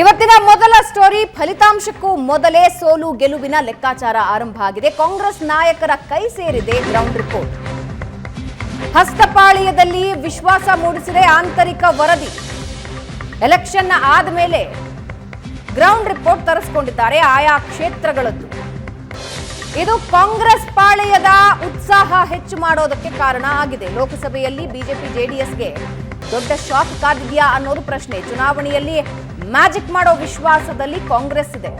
ಇವತ್ತಿನ ಮೊದಲ ಸ್ಟೋರಿ ಫಲಿತಾಂಶಕ್ಕೂ ಮೊದಲೇ ಸೋಲು ಗೆಲುವಿನ ಲೆಕ್ಕಾಚಾರ ಆರಂಭ ಆಗಿದೆ. ಕಾಂಗ್ರೆಸ್ ನಾಯಕರ ಕೈ ಸೇರಿದೆ ಗ್ರೌಂಡ್ ರಿಪೋರ್ಟ್. ಹಸ್ತಪಾಳಿಯದಲ್ಲಿ ವಿಶ್ವಾಸ ಮೂಡಿಸಿದೆ ಆಂತರಿಕ ವರದಿ. ಎಲೆಕ್ಷನ್ ಆದಮೇಲೆ ಗ್ರೌಂಡ್ ರಿಪೋರ್ಟ್ ತರಿಸಿಕೊಂಡಿದ್ದಾರೆ ಆಯಾ ಕ್ಷೇತ್ರಗಳದ್ದು. ಇದು ಕಾಂಗ್ರೆಸ್ ಪಾಳೆಯದ ಉತ್ಸಾಹ ಹೆಚ್ಚು ಮಾಡೋದಕ್ಕೆ ಕಾರಣ ಆಗಿದೆ. ಲೋಕಸಭೆಯಲ್ಲಿ ಬಿಜೆಪಿ, ಜೆಡಿಎಸ್ಗೆ ದೊಡ್ಡ ಶಾಕ್ ಕಾದಿದೆಯಾ ಅನ್ನೋದು ಪ್ರಶ್ನೆ. ಚುನಾವಣೆಯಲ್ಲಿ ಮ್ಯಾಜಿಕ್ ಮಾಡೋ ವಿಶ್ವಾಸದಲ್ಲಿ ಕಾಂಗ್ರೆಸ್ ಇದೆ.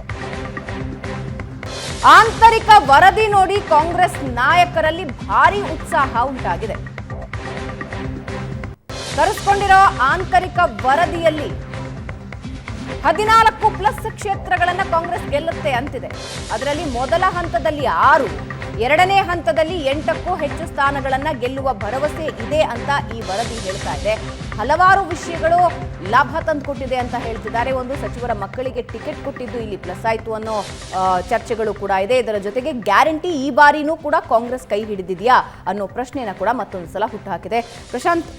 ಆಂತರಿಕ ವರದಿ ನೋಡಿ ಕಾಂಗ್ರೆಸ್ ನಾಯಕರಲ್ಲಿ ಭಾರಿ ಉತ್ಸಾಹ ಉಂಟಾಗಿದೆ. ತರಿಸ್ಕೊಂಡಿರೋ ಆಂತರಿಕ ವರದಿಯಲ್ಲಿ ಹದಿನಾಲ್ಕು ಪ್ಲಸ್ ಕ್ಷೇತ್ರಗಳನ್ನ ಕಾಂಗ್ರೆಸ್ ಗೆಲ್ಲುತ್ತೆ ಅಂತಿದೆ. ಅದರಲ್ಲಿ ಮೊದಲ ಹಂತದಲ್ಲಿ ಆರು, ಎರಡನೇ ಹಂತದಲ್ಲಿ ಎಂಟಕ್ಕೂ ಹೆಚ್ಚು ಸ್ಥಾನಗಳನ್ನ ಗೆಲ್ಲುವ ಭರವಸೆ ಇದೆ ಅಂತ ಈ ವರದಿ ಹೇಳ್ತಾ ಇದೆ. ಹಲವಾರು ವಿಷಯಗಳು ಲಾಭ ತಂದುಕೊಟ್ಟಿದೆ ಅಂತ ಹೇಳ್ತಿದ್ದಾರೆ. ಒಂದು ಸಚಿವರ ಮಕ್ಕಳಿಗೆ ಟಿಕೆಟ್ ಕೊಟ್ಟಿದ್ದು ಇಲ್ಲಿ ಪ್ಲಸ್ ಆಯ್ತು ಅನ್ನೋ ಚರ್ಚೆಗಳು ಕೂಡ ಇದೆ. ಇದರ ಜೊತೆಗೆ ಗ್ಯಾರಂಟಿ ಈ ಬಾರಿನೂ ಕೂಡ ಕಾಂಗ್ರೆಸ್ ಕೈ ಹಿಡಿದಿದೆಯಾ ಅನ್ನೋ ಪ್ರಶ್ನೆಯನ್ನ ಕೂಡ ಮತ್ತೊಂದು ಸಲ ಹುಟ್ಟುಹಾಕಿದೆ. ಪ್ರಶಾಂತ್,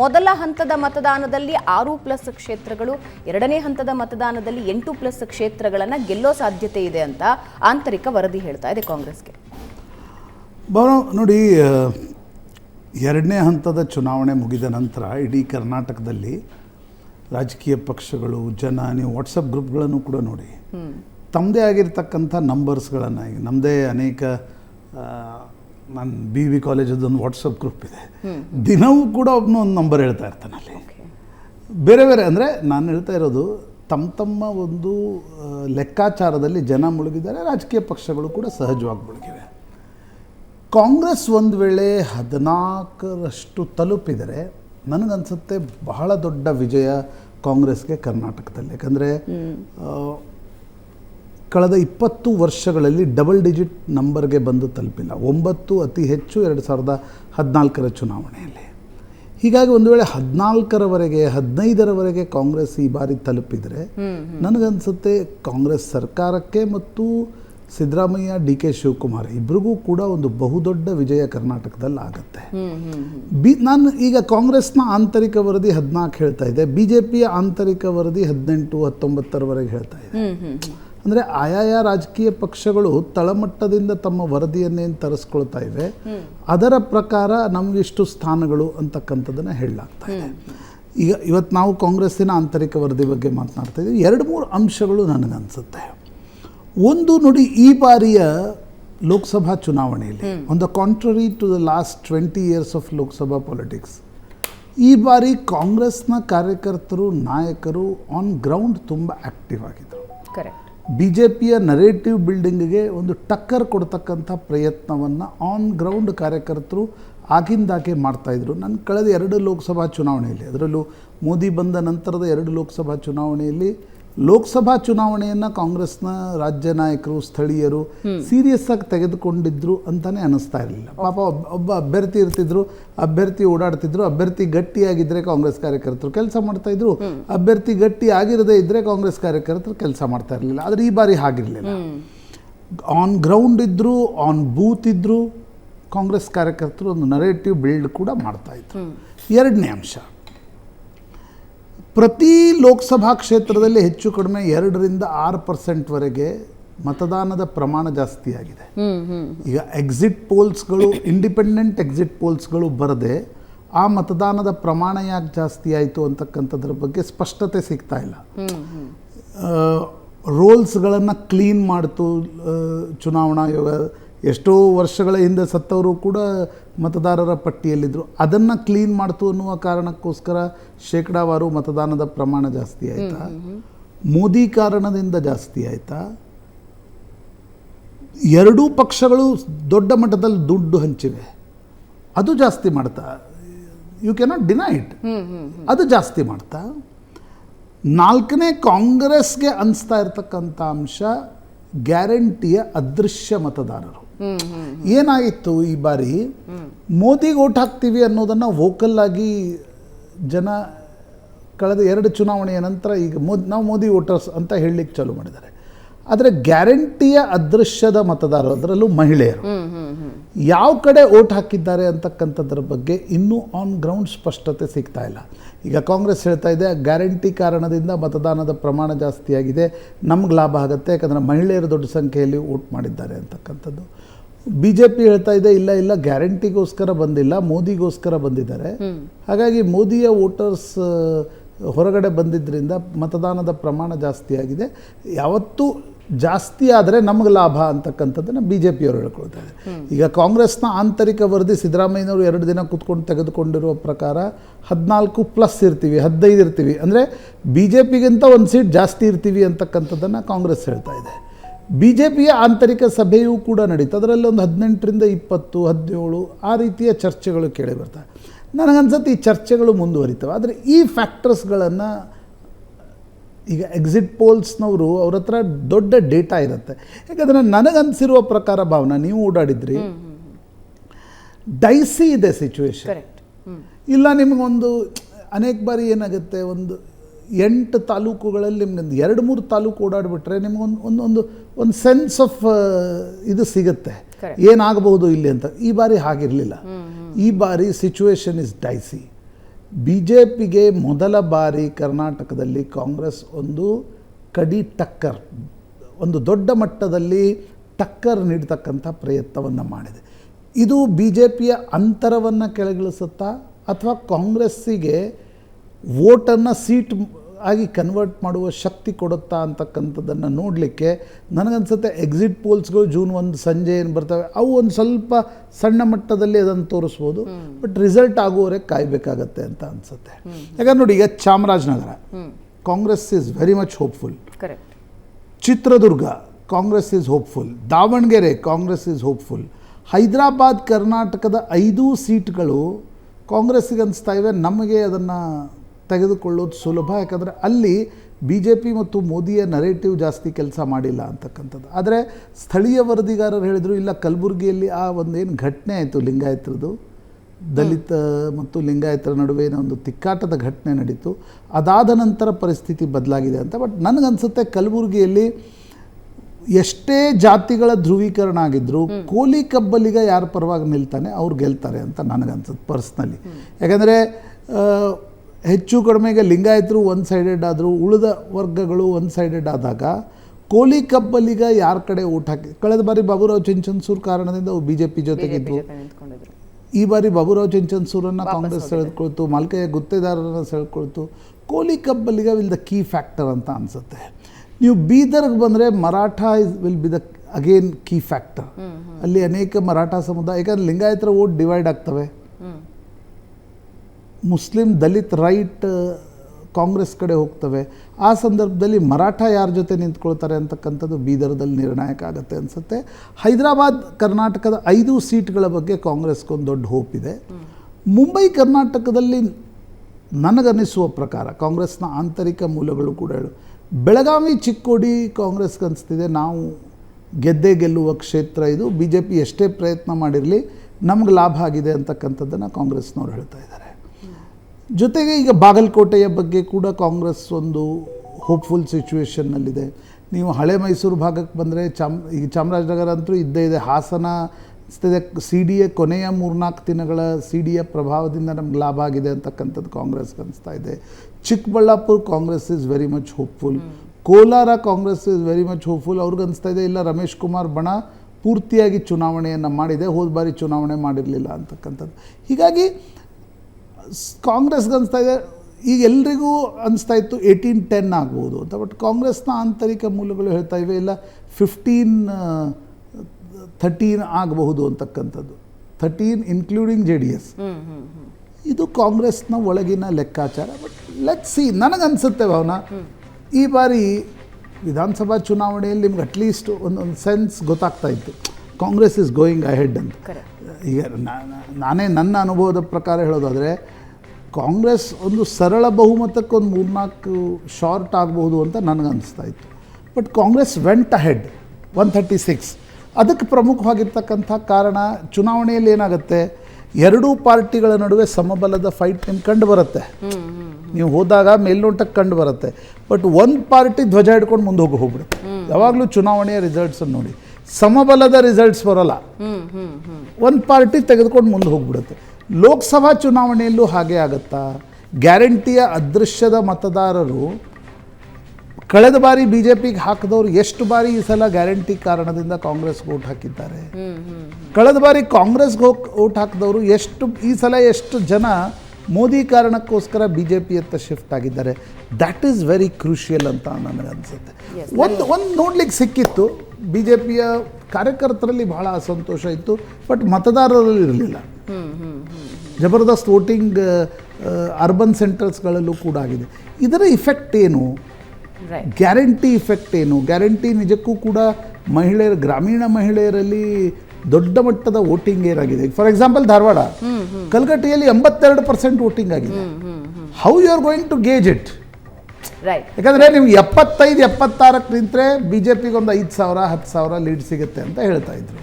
ಮೊದಲ ಹಂತದ ಮತದಾನದಲ್ಲಿ ಆರು ಪ್ಲಸ್ ಕ್ಷೇತ್ರಗಳು, ಎರಡನೇ ಹಂತದ ಮತದಾನದಲ್ಲಿ ಎಂಟು ಪ್ಲಸ್ ಕ್ಷೇತ್ರಗಳನ್ನು ಗೆಲ್ಲೋ ಸಾಧ್ಯತೆ ಇದೆ ಅಂತ ಆಂತರಿಕ ವರದಿ ಹೇಳ್ತಾ ಇದೆ ಕಾಂಗ್ರೆಸ್ಗೆ. ನೋಡಿ ಎರಡನೇ ಹಂತದ ಚುನಾವಣೆ ಮುಗಿದ ನಂತರ ಇಡೀ ಕರ್ನಾಟಕದಲ್ಲಿ ರಾಜಕೀಯ ಪಕ್ಷಗಳು ಜನ ನೀವು ವಾಟ್ಸಪ್ ಗ್ರೂಪ್ಗಳನ್ನು ಕೂಡ ನೋಡಿ. ತಮ್ಮದೇ ಆಗಿರ್ತಕ್ಕಂಥ ನಂಬರ್ಸ್ಗಳನ್ನು ಈಗ ನಮ್ಮದೇ ಅನೇಕ ನನ್ನ ಬಿ ವಿ ಕಾಲೇಜದೊಂದು ವಾಟ್ಸಪ್ ಗ್ರೂಪ್ ಇದೆ. ದಿನವೂ ಕೂಡ ಒಬ್ಬನು ಒಂದು ನಂಬರ್ ಹೇಳ್ತಾ ಇರ್ತಾನೆ ಅಲ್ಲಿ. ಬೇರೆ ಬೇರೆ ಅಂದರೆ ನಾನು ಹೇಳ್ತಾ ಇರೋದು ತಮ್ಮ ತಮ್ಮ ಒಂದು ಲೆಕ್ಕಾಚಾರದಲ್ಲಿ ಜನ ಮುಳುಗಿದ್ದಾರೆ ರಾಜಕೀಯ ಪಕ್ಷಗಳು ಕೂಡ ಸಹಜವಾಗಿ ಮುಳುಗಿವೆ. ಕಾಂಗ್ರೆಸ್ ಒಂದು ವೇಳೆ ಹದಿನಾಲ್ಕರಷ್ಟು ತಲುಪಿದರೆ ನನಗನ್ಸುತ್ತೆ ಬಹಳ ದೊಡ್ಡ ವಿಜಯ ಕಾಂಗ್ರೆಸ್ಗೆ ಕರ್ನಾಟಕದಲ್ಲಿ. ಯಾಕಂದರೆ ಕಳೆದ ಇಪ್ಪತ್ತು ವರ್ಷಗಳಲ್ಲಿ ಡಬಲ್ ಡಿಜಿಟ್ ನಂಬರ್ಗೆ ಬಂದು ತಲುಪಿಲ್ಲ. ಒಂಬತ್ತು ಅತಿ ಹೆಚ್ಚು ಎರಡು ಸಾವಿರದ ಹದಿನಾಲ್ಕರ ಚುನಾವಣೆಯಲ್ಲಿ. ಹೀಗಾಗಿ ಒಂದು ವೇಳೆ ಹದಿನಾಲ್ಕರವರೆಗೆ ಹದಿನೈದರವರೆಗೆ ಕಾಂಗ್ರೆಸ್ ಈ ಬಾರಿ ತಲುಪಿದರೆ ನನಗನ್ಸುತ್ತೆ ಕಾಂಗ್ರೆಸ್ ಸರ್ಕಾರಕ್ಕೆ ಮತ್ತು ಸಿದ್ದರಾಮಯ್ಯ ಡಿ ಕೆ ಶಿವಕುಮಾರ್ ಇಬ್ರಿಗೂ ಕೂಡ ಒಂದು ಬಹುದೊಡ್ಡ ವಿಜಯ ಕರ್ನಾಟಕದಲ್ಲಿ ಆಗುತ್ತೆ. ಬಿ ನಾನು ಈಗ ಕಾಂಗ್ರೆಸ್ನ ಆಂತರಿಕ ವರದಿ ಹದಿನಾಲ್ಕು ಹೇಳ್ತಾ ಇದೆ. ಬಿ ಜೆ ಪಿಯ ಆಂತರಿಕ ವರದಿ ಹದಿನೆಂಟು ಹತ್ತೊಂಬತ್ತರವರೆಗೆ ಹೇಳ್ತಾ ಇದೆ. ಅಂದರೆ ಆಯಾಯ ರಾಜಕೀಯ ಪಕ್ಷಗಳು ತಳಮಟ್ಟದಿಂದ ತಮ್ಮ ವರದಿಯನ್ನೇನು ತರಿಸ್ಕೊಳ್ತಾ ಇವೆ ಅದರ ಪ್ರಕಾರ ನಮಗಿಷ್ಟು ಸ್ಥಾನಗಳು ಅಂತಕ್ಕಂಥದ್ದನ್ನು ಹೇಳಲಾಗ್ತಾ ಇದೆ. ಈಗ ಇವತ್ತು ನಾವು ಕಾಂಗ್ರೆಸ್ಸಿನ ಆಂತರಿಕ ವರದಿ ಬಗ್ಗೆ ಮಾತನಾಡ್ತಾ ಇದ್ದೀವಿ. ಎರಡು ಮೂರು ಅಂಶಗಳು ನನಗನ್ಸುತ್ತೆ. ಒಂದು ನೋಡಿ ಈ ಬಾರಿಯ ಲೋಕಸಭಾ ಚುನಾವಣೆಯಲ್ಲಿ on the contrary to the last twenty years of Lok Sabha politics ಈ ಬಾರಿ ಕಾಂಗ್ರೆಸ್ನ ಕಾರ್ಯಕರ್ತರು ನಾಯಕರು ಆನ್ ಗ್ರೌಂಡ್ ತುಂಬ ಆಕ್ಟಿವ್ ಆಗಿದ್ದರು ಕರೆಕ್ಟ್ ಬಿ ಜೆ ಪಿಯ ನರೇಟಿವ್ ಬಿಲ್ಡಿಂಗ್ಗೆ ಒಂದು ಟಕ್ಕರ್ ಕೊಡ್ತಕ್ಕಂಥ ಪ್ರಯತ್ನವನ್ನು ಆನ್ ಗ್ರೌಂಡ್ ಕಾರ್ಯಕರ್ತರು ಆಗಿಂದಾಗೆ ಮಾಡ್ತಾಯಿದ್ರು ನನ್ನ ಕಳೆದ ಎರಡು ಲೋಕಸಭಾ ಚುನಾವಣೆಯಲ್ಲಿ ಅದರಲ್ಲೂ ಮೋದಿ ಬಂದ ನಂತರದ ಎರಡು ಲೋಕಸಭಾ ಚುನಾವಣೆಯಲ್ಲಿ ಲೋಕಸಭಾ ಚುನಾವಣೆಯನ್ನ ಕಾಂಗ್ರೆಸ್ನ ರಾಜ್ಯ ನಾಯಕರು ಸ್ಥಳೀಯರು ಸೀರಿಯಸ್ ಆಗಿ ತೆಗೆದುಕೊಂಡಿದ್ರು ಅಂತಾನೆ ಅನಿಸ್ತಾ ಇರಲಿಲ್ಲ. ಪಾಪ ಒಬ್ಬ ಅಭ್ಯರ್ಥಿ ಇರ್ತಿದ್ರು ಅಭ್ಯರ್ಥಿ ಓಡಾಡ್ತಿದ್ರು ಅಭ್ಯರ್ಥಿ ಗಟ್ಟಿಯಾಗಿದ್ದರೆ ಕಾಂಗ್ರೆಸ್ ಕಾರ್ಯಕರ್ತರು ಕೆಲಸ ಮಾಡ್ತಾ ಇದ್ರು ಅಭ್ಯರ್ಥಿ ಗಟ್ಟಿ ಆಗಿರದೇ ಇದ್ದರೆ ಕಾಂಗ್ರೆಸ್ ಕಾರ್ಯಕರ್ತರು ಕೆಲಸ ಮಾಡ್ತಾ ಇರಲಿಲ್ಲ. ಆದರೆ ಈ ಬಾರಿ ಹಾಗಿರಲಿಲ್ಲ. ಆನ್ ಗ್ರೌಂಡ್ ಇದ್ದರು ಆನ್ ಬೂತ್ ಇದ್ದರು ಕಾಂಗ್ರೆಸ್ ಕಾರ್ಯಕರ್ತರು ಒಂದು ನರೇಟಿವ್ ಬಿಲ್ಡ್ ಕೂಡ ಮಾಡ್ತಾ ಇದ್ರು. ಎರಡನೇ ಅಂಶ. ಪ್ರತಿ ಲೋಕಸಭಾ ಕ್ಷೇತ್ರದಲ್ಲಿ ಹೆಚ್ಚು ಕಡಿಮೆ ಎರಡರಿಂದ ಆರು ಪರ್ಸೆಂಟ್ವರೆಗೆ ಮತದಾನದ ಪ್ರಮಾಣ ಜಾಸ್ತಿ ಆಗಿದೆ. ಈಗ ಎಕ್ಸಿಟ್ ಪೋಲ್ಸ್ಗಳು ಇಂಡಿಪೆಂಡೆಂಟ್ ಎಕ್ಸಿಟ್ ಪೋಲ್ಸ್ಗಳು ಬರದೆ ಆ ಮತದಾನದ ಪ್ರಮಾಣ ಯಾಕೆ ಜಾಸ್ತಿ ಆಯಿತು ಅಂತಕ್ಕಂಥದ್ರ ಬಗ್ಗೆ ಸ್ಪಷ್ಟತೆ ಸಿಗ್ತಾ ಇಲ್ಲ. ರೋಲ್ಸ್ಗಳನ್ನು ಕ್ಲೀನ್ ಮಾಡ್ತು ಚುನಾವಣಾ ಆಯೋಗ. ಎಷ್ಟೋ ವರ್ಷಗಳ ಹಿಂದೆ ಸತ್ತವರು ಕೂಡ ಮತದಾರರ ಪಟ್ಟಿಯಲ್ಲಿದ್ದರು ಅದನ್ನು ಕ್ಲೀನ್ ಮಾಡ್ತು ಅನ್ನುವ ಕಾರಣಕ್ಕೋಸ್ಕರ ಶೇಕಡಾವಾರು ಮತದಾನದ ಪ್ರಮಾಣ ಜಾಸ್ತಿ ಆಯಿತಾ? ಮೋದಿ ಕಾರಣದಿಂದ ಜಾಸ್ತಿ ಆಯಿತಾ? ಎರಡೂ ಪಕ್ಷಗಳು ದೊಡ್ಡ ಮಟ್ಟದಲ್ಲಿ ದುಡ್ಡು ಹಂಚಿವೆ. ಅದು ಜಾಸ್ತಿ ಮಾಡ್ತಾ? ಯು ಕೆನಾಟ್ ಡಿನೈ ಇಟ್ ಅದು ಜಾಸ್ತಿ ಮಾಡ್ತಾ? ನಾಲ್ಕನೇ ಕಾಂಗ್ರೆಸ್ಗೆ ಅನಿಸ್ತಾ ಇರತಕ್ಕಂಥ ಅಂಶ ಗ್ಯಾರಂಟಿಯ ಅದೃಶ್ಯ ಮತದಾರರು. ಏನಾಗಿತ್ತು ಈ ಬಾರಿ? ಮೋದಿಗೆ ಓಟ್ ಹಾಕ್ತೀವಿ ಅನ್ನೋದನ್ನ ವೋಕಲ್ ಆಗಿ ಜನ ಕಳೆದ ಎರಡು ಚುನಾವಣೆಯ ನಂತರ ಈಗ ಮೋದಿ ನಾವು ಮೋದಿ ವೋಟರ್ಸ್ ಅಂತ ಹೇಳಲಿಕ್ಕೆ ಚಾಲೂ ಮಾಡಿದ್ದಾರೆ. ಆದರೆ ಗ್ಯಾರಂಟಿಯ ಅದೃಶ್ಯದ ಮತದಾರರು ಅದರಲ್ಲೂ ಮಹಿಳೆಯರು. ಯಾವ ಕಡೆ ಓಟ್ ಹಾಕಿದ್ದಾರೆ ಅಂತಕ್ಕಂಥದ್ರ ಬಗ್ಗೆ ಇನ್ನೂ ಆನ್ ಗ್ರೌಂಡ್ ಸ್ಪಷ್ಟತೆ ಸಿಗ್ತಾ ಇಲ್ಲ. ಈಗ ಕಾಂಗ್ರೆಸ್ ಹೇಳ್ತಾ ಇದೆ ಗ್ಯಾರಂಟಿ ಕಾರಣದಿಂದ ಮತದಾನದ ಪ್ರಮಾಣ ಜಾಸ್ತಿಯಾಗಿದೆ ನಮ್ಗೆ ಲಾಭ ಆಗುತ್ತೆ ಯಾಕಂದರೆ ಮಹಿಳೆಯರು ದೊಡ್ಡ ಸಂಖ್ಯೆಯಲ್ಲಿ ಓಟ್ ಮಾಡಿದ್ದಾರೆ ಅಂತಕ್ಕಂಥದ್ದು. ಬಿ ಜೆ ಪಿ ಹೇಳ್ತಾ ಇದೆ ಇಲ್ಲ ಇಲ್ಲ ಗ್ಯಾರಂಟಿಗೋಸ್ಕರ ಬಂದಿಲ್ಲ ಮೋದಿಗೋಸ್ಕರ ಬಂದಿದ್ದಾರೆ. ಹಾಗಾಗಿ ಮೋದಿಯ ವೋಟರ್ಸ್ ಹೊರಗಡೆ ಬಂದಿದ್ದರಿಂದ ಮತದಾನದ ಪ್ರಮಾಣ ಜಾಸ್ತಿ ಆಗಿದೆ. ಯಾವತ್ತೂ ಜಾಸ್ತಿ ಆದರೆ ನಮಗೆ ಲಾಭ ಅಂತಕ್ಕಂಥದ್ದನ್ನು ಬಿ ಜೆ ಪಿಯವರು ಹೇಳ್ಕೊಳ್ತಾರೆ ಈಗ ಕಾಂಗ್ರೆಸ್ನ ಆಂತರಿಕ ವರದಿ ಸಿದ್ದರಾಮಯ್ಯನವರು ಎರಡು ದಿನ ಕೂತ್ಕೊಂಡು ತೆಗೆದುಕೊಂಡಿರುವ ಪ್ರಕಾರ ಹದಿನಾಲ್ಕು ಪ್ಲಸ್ ಇರ್ತೀವಿ ಹದಿನೈದು ಇರ್ತೀವಿ. ಅಂದರೆ ಬಿ ಜೆ ಪಿಗಿಂತ ಒಂದು ಸೀಟ್ ಜಾಸ್ತಿ ಇರ್ತೀವಿ ಅಂತಕ್ಕಂಥದ್ದನ್ನು ಕಾಂಗ್ರೆಸ್ ಹೇಳ್ತಾ ಇದೆ. ಬಿ ಜೆ ಪಿಯ ಆಂತರಿಕ ಸಭೆಯೂ ಕೂಡ ನಡೀತು. ಅದರಲ್ಲಿ ಒಂದು ಹದಿನೆಂಟರಿಂದ ಇಪ್ಪತ್ತು ಹದಿನೇಳು ಆ ರೀತಿಯ ಚರ್ಚೆಗಳು ಕೇಳಿ ಬರ್ತವೆ ನನಗನ್ಸುತ್ತೆ ಈ ಚರ್ಚೆಗಳು ಮುಂದುವರಿತವೆ. ಆದರೆ ಈ ಫ್ಯಾಕ್ಟರ್ಸ್ಗಳನ್ನು ಈಗ ಎಕ್ಸಿಟ್ ಪೋಲ್ಸ್ನವರು ಅವ್ರ ಹತ್ರ ದೊಡ್ಡ ಡೇಟಾ ಇರುತ್ತೆ. ಯಾಕಂದರೆ ನನಗನ್ಸಿರುವ ಪ್ರಕಾರ ಭಾವನ ನೀವು ಓಡಾಡಿದ್ರಿ. ಡೈಸಿ ಇದೆ ಸಿಚುವೇಶನ್ ಇಲ್ಲ ನಿಮಗೊಂದು ಅನೇಕ ಬಾರಿ ಏನಾಗುತ್ತೆ ಒಂದು ಎಂಟು ತಾಲೂಕುಗಳಲ್ಲಿ ನಿಮ್ಮಿಂದ ಎರಡು ಮೂರು ತಾಲೂಕು ಓಡಾಡಿಬಿಟ್ರೆ ನಿಮ್ಗೊಂದು ಒಂದು ಒಂದು ಒಂದು ಸೆನ್ಸ್ ಆಫ್ ಇದು ಸಿಗುತ್ತೆ. ಏನಾಗಬಹುದು ಇಲ್ಲಿ ಅಂತ? ಈ ಬಾರಿ ಹಾಗಿರಲಿಲ್ಲ. ಈ ಬಾರಿ situation is dicey B J ಪಿಗೆ ಮೊದಲ ಬಾರಿ ಕರ್ನಾಟಕದಲ್ಲಿ ಕಾಂಗ್ರೆಸ್ ಒಂದು ಕಡಿ ಟಕ್ಕರ್ ಒಂದು ದೊಡ್ಡ ಮಟ್ಟದಲ್ಲಿ ಟಕ್ಕರ್ ನೀಡ್ತಕ್ಕಂಥ ಪ್ರಯತ್ನವನ್ನು ಮಾಡಿದೆ. ಇದು ಬಿ ಜೆ ಪಿಯ ಅಂತರವನ್ನು ಕೆಳಗಿಳಿಸುತ್ತಾ ಅಥವಾ ಕಾಂಗ್ರೆಸ್ಸಿಗೆ ವೋಟನ್ನು ಸೀಟ್ ಆಗಿ ಕನ್ವರ್ಟ್ ಮಾಡುವ ಶಕ್ತಿ ಕೊಡುತ್ತಾ ಅಂತಕ್ಕಂಥದ್ದನ್ನು ನೋಡಲಿಕ್ಕೆ ನನಗನ್ಸುತ್ತೆ ಎಕ್ಸಿಟ್ ಪೋಲ್ಸ್ಗಳು ಜೂನ್ ಒಂದು ಸಂಜೆ ಏನು ಬರ್ತವೆ ಅವು ಒಂದು ಸ್ವಲ್ಪ ಸಣ್ಣ ಮಟ್ಟದಲ್ಲಿ ಅದನ್ನು ತೋರಿಸ್ಬೋದು. ಬಟ್ ರಿಸಲ್ಟ್ ಆಗುವವರೆಗೆ ಕಾಯಬೇಕಾಗತ್ತೆ ಅಂತ ಅನಿಸುತ್ತೆ. ಯಾಕಂದ್ರೆ ನೋಡಿ ಈಗ Chamarajanagar Congress is very much hopeful correct Chitradurga Congress is hopeful Davanagere Congress is hopeful Hyderabad ಕರ್ನಾಟಕದ ಐದೂ ಸೀಟ್ಗಳು ಕಾಂಗ್ರೆಸ್ಗೆ ಅನಿಸ್ತಾ ಇವೆ ನಮಗೆ ಅದನ್ನು ತೆಗೆದುಕೊಳ್ಳೋದು ಸುಲಭ. ಯಾಕಂದರೆ ಅಲ್ಲಿ ಬಿ ಜೆ ಪಿ ಮತ್ತು ಮೋದಿಯ ನರೇಟಿವ್ ಜಾಸ್ತಿ ಕೆಲಸ ಮಾಡಿಲ್ಲ ಅಂತಕ್ಕಂಥದ್ದು. ಆದರೆ ಸ್ಥಳೀಯ ವರದಿಗಾರರು ಹೇಳಿದರು ಇಲ್ಲ ಕಲಬುರಗಿಯಲ್ಲಿ ಆ ಒಂದೇನು ಘಟನೆ ಆಯಿತು ಲಿಂಗಾಯತರದು. ದಲಿತ ಮತ್ತು ಲಿಂಗಾಯತರ ನಡುವೆ ಏನೋ ಒಂದು ತಿಕ್ಕಾಟದ ಘಟನೆ ನಡೀತು. ಅದಾದ ನಂತರ ಪರಿಸ್ಥಿತಿ ಬದಲಾಗಿದೆ ಅಂತ. ಬಟ್ ನನಗನ್ಸುತ್ತೆ ಕಲಬುರಗಿಯಲ್ಲಿ ಎಷ್ಟೇ ಜಾತಿಗಳ ಧ್ರುವೀಕರಣ ಆಗಿದ್ದರೂ ಕೋಲಿ ಕಬ್ಬಲಿಗ ಯಾರ ಪರವಾಗಿ ನಿಲ್ತಾನೆ ಅವ್ರು ಗೆಲ್ತಾರೆ ಅಂತ ನನಗನ್ಸುತ್ತೆ ಪರ್ಸ್ನಲಿ. ಯಾಕಂದರೆ ಹೆಚ್ಚು ಕಡಿಮೆಗೆ ಲಿಂಗಾಯತರು ಒನ್ ಸೈಡೆಡ್ ಆದರೂ ಉಳಿದ ವರ್ಗಗಳು ಒನ್ ಸೈಡೆಡ್ ಆದಾಗ ಕೋಲಿ ಕಬ್ಬಲಿಗ ಯಾರ ಕಡೆ ಊಟ ಹಾಕಿ ಕಳೆದ ಬಾರಿ ಬಾಬುರಾವ್ ಚಿಂಚನ್ಸೂರ್ ಕಾರಣದಿಂದ ಬಿ ಜೆ ಪಿ ಜೊತೆಗಿದ್ವು ಈ ಬಾರಿ ಬಾಬುರಾವ್ ಚಿಂಚನ್ಸೂರನ್ನು ಕಾಂಗ್ರೆಸ್ ಸೆಳೆದುಕೊಳ್ತು ಮಾಲ್ಕೆಯ ಗುತ್ತೇದಾರರನ್ನು ಸೆಳೆದುಕೊಳ್ತು. Koli Kabbaliga will the key factor ಅಂತ ಅನಿಸುತ್ತೆ. ನೀವು ಬೀದರ್ಗೆ ಬಂದರೆ Maratha is will be the again key factor. ಅಲ್ಲಿ ಅನೇಕ ಮರಾಠ ಸಮುದಾಯ ಯಾಕಂದರೆ ಲಿಂಗಾಯತರ ಓಟ್ ಡಿವೈಡ್ ಆಗ್ತವೆ. ಮುಸ್ಲಿಂ ದಲಿತ್ ರೈಟ್ ಕಾಂಗ್ರೆಸ್ ಕಡೆ ಹೋಗ್ತವೆ. ಆ ಸಂದರ್ಭದಲ್ಲಿ ಮರಾಠ ಯಾರ ಜೊತೆ ನಿಂತ್ಕೊಳ್ತಾರೆ ಅಂತಕ್ಕಂಥದ್ದು ಬೀದರ್ದಲ್ಲಿ ನಿರ್ಣಾಯಕ ಆಗುತ್ತೆ ಅನಿಸುತ್ತೆ. ಹೈದರಾಬಾದ್, ಕರ್ನಾಟಕದ ಐದು ಸೀಟ್ಗಳ ಬಗ್ಗೆ ಕಾಂಗ್ರೆಸ್ಗೊಂದು ದೊಡ್ಡ ಹೋಪ್ ಇದೆ. ಮುಂಬೈ, ಕರ್ನಾಟಕದಲ್ಲಿ ನನಗನ್ನಿಸುವ ಪ್ರಕಾರ ಕಾಂಗ್ರೆಸ್ನ ಆಂತರಿಕ ಮೂಲಗಳು ಕೂಡ ಹೇಳು. ಬೆಳಗಾವಿ, ಚಿಕ್ಕೋಡಿ ಕಾಂಗ್ರೆಸ್ಗೆ ಅನಿಸ್ತಿದೆ. ನಾವು ಗೆದ್ದೇ ಗೆಲ್ಲುವ ಕ್ಷೇತ್ರ ಇದು. ಬಿ ಜೆ ಪಿ ಎಷ್ಟೇ ಪ್ರಯತ್ನ ಮಾಡಿರಲಿ ನಮ್ಗೆ ಲಾಭ ಆಗಿದೆ ಅಂತಕ್ಕಂಥದ್ದನ್ನು ಕಾಂಗ್ರೆಸ್ನವ್ರು ಹೇಳ್ತಾ ಇದ್ದಾರೆ. ಜೊತೆಗೆ ಈಗ ಬಾಗಲಕೋಟೆಯ ಬಗ್ಗೆ ಕೂಡ ಕಾಂಗ್ರೆಸ್ ಒಂದು ಹೋಪ್ಫುಲ್ ಸಿಚುವೇಶನ್ನಲ್ಲಿದೆ ನೀವು ಹಳೆ ಮೈಸೂರು ಭಾಗಕ್ಕೆ ಬಂದರೆ ಚಾಮ್ ಈಗ ಚಾಮರಾಜನಗರ ಅಂತೂ ಇದ್ದೇ ಇದೆ. ಹಾಸನ ಸಿ ಡಿ ಎ ಕೊನೆಯ ಮೂರ್ನಾಲ್ಕು ದಿನಗಳ ಸಿ ಡಿ ಎ ಪ್ರಭಾವದಿಂದ ನಮ್ಗೆ ಲಾಭ ಆಗಿದೆ ಅಂತಕ್ಕಂಥದ್ದು ಕಾಂಗ್ರೆಸ್ಗೆ ಅನಿಸ್ತಾ ಇದೆ. Chikkaballapur Congress is very much hopeful Kolar Congress is very much hopeful ಅವ್ರಿಗೆ ಅನಿಸ್ತಾ ಇದೆ ಇಲ್ಲ ರಮೇಶ್ ಕುಮಾರ್ ಬಣ ಪೂರ್ತಿಯಾಗಿ ಚುನಾವಣೆಯನ್ನು ಮಾಡಿದೆ ಹೋದ ಬಾರಿ ಚುನಾವಣೆ ಮಾಡಿರಲಿಲ್ಲ ಅಂತಕ್ಕಂಥದ್ದು. ಹೀಗಾಗಿ ಕಾಂಗ್ರೆಸ್ಗೆ ಅನಿಸ್ತಾ ಇದೆ ಈಗ ಎಲ್ರಿಗೂ ಅನಿಸ್ತಾ ಇತ್ತು ಏಯ್ಟೀನ್ ಟೆನ್ ಆಗ್ಬೋದು ಅಂತ ಬಟ್ ಕಾಂಗ್ರೆಸ್ನ ಆಂತರಿಕ ಮೂಲಗಳು ಹೇಳ್ತಾ ಇವೆ ಇಲ್ಲ ಫಿಫ್ಟೀನ್ ಥರ್ಟೀನ್ ಆಗಬಹುದು ಅಂತಕ್ಕಂಥದ್ದು. Thirteen including J D S ಇದು ಕಾಂಗ್ರೆಸ್ನ ಒಳಗಿನ ಲೆಕ್ಕಾಚಾರ ಬಟ್ ಲೆಟ್ ಸಿ ನನಗನ್ಸುತ್ತೆ ಭಾವನ ಈ ಬಾರಿ ವಿಧಾನಸಭಾ ಚುನಾವಣೆಯಲ್ಲಿ ನಿಮ್ಗೆ ಅಟ್ಲೀಸ್ಟ್ ಒಂದೊಂದು ಸೆನ್ಸ್ ಗೊತ್ತಾಗ್ತಾ ಇತ್ತು. ಕಾಂಗ್ರೆಸ್ ಇಸ್ ಗೋಯಿಂಗ್ ಅಹೆಡ್ ಅಂತ. ಈಗ ನಾನೇ ನನ್ನ ಅನುಭವದ ಪ್ರಕಾರ ಹೇಳೋದಾದರೆ ಕಾಂಗ್ರೆಸ್ ಒಂದು ಸರಳ ಬಹುಮತಕ್ಕೆ ಒಂದು ಮೂರ್ನಾಲ್ಕು ಶಾರ್ಟ್ ಆಗಬಹುದು ಅಂತ ನನಗನ್ನಿಸ್ತಾ ಇತ್ತು but Congress went ahead one thirty six ಅದಕ್ಕೆ ಪ್ರಮುಖವಾಗಿರ್ತಕ್ಕಂಥ ಕಾರಣ ಚುನಾವಣೆಯಲ್ಲಿ ಏನಾಗುತ್ತೆ? ಎರಡೂ ಪಾರ್ಟಿಗಳ ನಡುವೆ ಸಮಬಲದ ಫೈಟ್ ನಿಮ್ಗೆ ಕಂಡು ಬರುತ್ತೆ. ನೀವು ಹೋದಾಗ ಮೇಲ್ನೋಟಕ್ಕೆ ಕಂಡು ಬರುತ್ತೆ. ಬಟ್ ಒಂದು ಪಾರ್ಟಿ ಧ್ವಜ ಹಿಡ್ಕೊಂಡು ಮುಂದೆ ಹೋಗಿ ಹೋಗ್ಬಿಡುತ್ತೆ. ಯಾವಾಗಲೂ ಚುನಾವಣೆಯ ರಿಸಲ್ಟ್ಸನ್ನು ನೋಡಿ. ಸಮಬಲದ ರಿಸಲ್ಟ್ಸ್ ಬರೋಲ್ಲ. ಒಂದು ಪಾರ್ಟಿ ತೆಗೆದುಕೊಂಡು ಮುಂದೆ ಹೋಗ್ಬಿಡುತ್ತೆ. ಲೋಕಸಭಾ ಚುನಾವಣೆಯಲ್ಲೂ ಹಾಗೆ ಆಗುತ್ತಾ? ಗ್ಯಾರಂಟಿಯ ಅದೃಶ್ಯದ ಮತದಾರರು ಕಳೆದ ಬಾರಿ ಬಿ ಜೆ ಪಿಗೆ ಹಾಕಿದವರು ಎಷ್ಟು ಬಾರಿ ಈ ಸಲ ಗ್ಯಾರಂಟಿ ಕಾರಣದಿಂದ ಕಾಂಗ್ರೆಸ್ಗೆ ಓಟ್ ಹಾಕಿದ್ದಾರೆ? ಕಳೆದ ಬಾರಿ ಕಾಂಗ್ರೆಸ್ಗೆ ಹೋಗಿ ಓಟ್ ಹಾಕಿದವರು ಎಷ್ಟು ಈ ಸಲ ಎಷ್ಟು ಜನ ಮೋದಿ ಕಾರಣಕ್ಕೋಸ್ಕರ ಬಿ ಜೆ ಪಿಯತ್ತ ಶಿಫ್ಟ್ ಆಗಿದ್ದಾರೆ? ದ್ಯಾಟ್ ಈಸ್ ವೆರಿ ಕ್ರೂಷಿಯಲ್ ಅಂತ ನನಗನ್ಸುತ್ತೆ ಅನ್ಸುತ್ತೆ. ಒಂದು ಒಂದು ನೋಡ್ಲಿಕ್ಕೆ ಸಿಕ್ಕಿತ್ತು. ಬಿ ಜೆ ಪಿಯ ಕಾರ್ಯಕರ್ತರಲ್ಲಿ ಬಹಳ ಅಸಂತೋಷ ಇತ್ತು ಬಟ್ ಮತದಾರರಲ್ಲಿ ಇರಲಿಲ್ಲ. ಜಬರ್ದಸ್ತ್ ವೋಟಿಂಗ್ ಅರ್ಬನ್ ಸೆಂಟರ್ಸ್ಗಳಲ್ಲೂ ಕೂಡ ಆಗಿದೆ. ಇದರ ಇಫೆಕ್ಟ್ ಏನು? ರೈಟ್ ಗ್ಯಾರಂಟಿ ಇಫೆಕ್ಟ್ ಏನು? ಗ್ಯಾರಂಟಿ ನಿಜಕ್ಕೂ ಕೂಡ ಮಹಿಳೆಯರ ಗ್ರಾಮೀಣ ಮಹಿಳೆಯರಲ್ಲಿ ದೊಡ್ಡ ಮಟ್ಟದ ವೋಟಿಂಗ್ ಏನಾಗಿದೆ? For example Dharwad. ಕಲ್ಗಟ್ಟಿಯಲ್ಲಿ ಎಂಬತ್ತೆರಡು ಪರ್ಸೆಂಟ್ ವೋಟಿಂಗ್ ಆಗಿದೆ. How you are going to gauge it ಯಾಕಂದ್ರೆ ನಿಮ್ಗೆ ನೀವು ಎಪ್ಪತ್ತೈದು ಎಪ್ಪತ್ತಾರಕ್ಕೆ ನಿಂತರೆ ಬಿ ಜೆ ಪಿಗೆ ಒಂದು ಐದು ಸಾವಿರ ಹತ್ತು ಸಾವಿರ ಲೀಡ್ ಸಿಗುತ್ತೆ ಅಂತ ಹೇಳ್ತಾ ಇದ್ರು.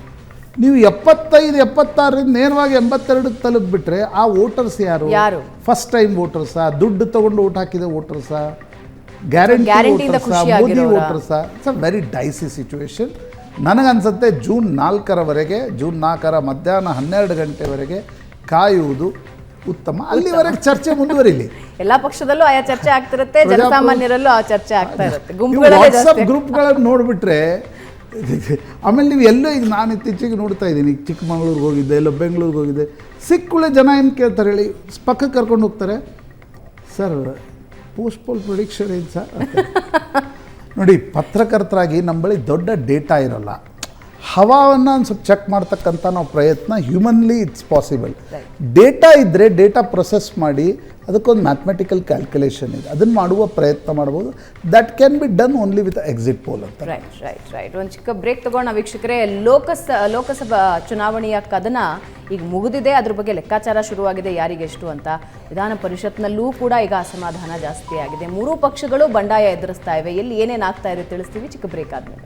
ನೀವು ಎಪ್ಪತ್ತೈದು ಎಪ್ಪತ್ತಾರರಿಂದ ನೇರವಾಗಿ ಎಂಬತ್ತೆರಡಕ್ಕೆ ತಲುಪಿಬಿಟ್ರೆ ಆ ವೋಟರ್ಸ್ ಯಾರು? ಯಾರು? ಫಸ್ಟ್ ಟೈಮ್ ವೋಟರ್ಸಾ? ದುಡ್ಡು ತಗೊಂಡು ಓಟ್ ಹಾಕಿದ ವೋಟರ್ಸಾ? Guarantee Modi? ವೋಟರ್ಸಾ? It's a very dicey situation ನನಗನ್ಸುತ್ತೆ ಜೂನ್ ನಾಲ್ಕರವರೆಗೆ ಜೂನ್ ನಾಲ್ಕರ ಮಧ್ಯಾಹ್ನ ಹನ್ನೆರಡು ಗಂಟೆವರೆಗೆ ಕಾಯುವುದು ಉತ್ತಮ. ಅಲ್ಲಿವರೆಗೆ ಚರ್ಚೆ ಮುಂದುವರಿಲಿ. ಎಲ್ಲಾ ಪಕ್ಷದಲ್ಲೂ ಆಯಾ ಚರ್ಚೆ ಆಗ್ತಿರುತ್ತೆ ಜನಸಾಮಾನ್ಯರಲ್ಲೂ ಆ ಚರ್ಚೆ ಆಗ್ತಾ ಇರುತ್ತೆ. ಗುಂಪುಗಳ ನೋಡಿಬಿಟ್ರೆ ಆಮೇಲೆ ನೀವು ಎಲ್ಲೋ ಈಗ ನಾನು ಇತ್ತೀಚೆಗೆ ನೋಡ್ತಾ ಇದ್ದೀನಿ ಈಗ ಚಿಕ್ಕಮಂಗ್ಳೂರಿಗೆ ಹೋಗಿದ್ದೆ ಎಲ್ಲೋ ಬೆಂಗಳೂರಿಗೆ ಹೋಗಿದ್ದೆ. ಸಿಕ್ಕುಳೆ ಜನ ಏನು ಕೇಳ್ತಾರೆ ಹೇಳಿ ಪಕ್ಕಕ್ಕೆ ಕರ್ಕೊಂಡು ಹೋಗ್ತಾರೆ. ಸರ್ ಪೋಸ್ಟ್ ಪೋಲ್ ಪ್ರೊಡಿಕ್ಷನ್ ಏನು ಸರ್ ನೋಡಿ ಪತ್ರಕರ್ತರಾಗಿ ನಮ್ಮ ಬಳಿ ದೊಡ್ಡ ಡೇಟಾ ಇರೋಲ್ಲ. ಹವಾವನ್ನು ಒಂದು ಸ್ವಲ್ಪ ಚೆಕ್ ಮಾಡ್ತಕ್ಕಂಥ ನಾವು ಪ್ರಯತ್ನ ಹ್ಯೂಮನ್ಲಿ ಇಟ್ಸ್ ಪಾಸಿಬಲ್ ಡೇಟಾ ಇದ್ದರೆ ಡೇಟಾ ಪ್ರೊಸೆಸ್ ಮಾಡಿ ಅದಕ್ಕೊಂದು ಮ್ಯಾಥಮೆಟಿಕಲ್ ಕ್ಯಾಲ್ಕುಲೇಷನ್ ಇದೆ. ಅದನ್ನು ಮಾಡುವ ಪ್ರಯತ್ನ ಮಾಡ್ಬೋದು that can be done only with exit poll ಅಂತ. ರೈಟ್ ರೈಟ್ ರೈಟ್ ಒಂದು ಚಿಕ್ಕ ಬ್ರೇಕ್ ತಗೋಣ ವೀಕ್ಷಕರೇ. ಲೋಕಸ, ಲೋಕಸಭಾ ಚುನಾವಣೆಯ ಕದನ ಈಗ ಮುಗಿದಿದೆ. ಅದ್ರ ಬಗ್ಗೆ ಲೆಕ್ಕಾಚಾರ ಶುರುವಾಗಿದೆ. ಯಾರಿಗೆಷ್ಟು ಅಂತ ವಿಧಾನ ಪರಿಷತ್ನಲ್ಲೂ ಕೂಡ ಈಗ ಅಸಮಾಧಾನ ಜಾಸ್ತಿ ಆಗಿದೆ. ಮೂರೂ ಪಕ್ಷಗಳು ಬಂಡಾಯ ಎದುರಿಸ್ತಾ ಇವೆ. ಎಲ್ಲಿ ಏನೇನು ಆಗ್ತಾ ಇದೆ ತಿಳಿಸ್ತೀವಿ. ಚಿಕ್ಕ ಬ್ರೇಕ್ ಆದ್ಮೇಲೆ.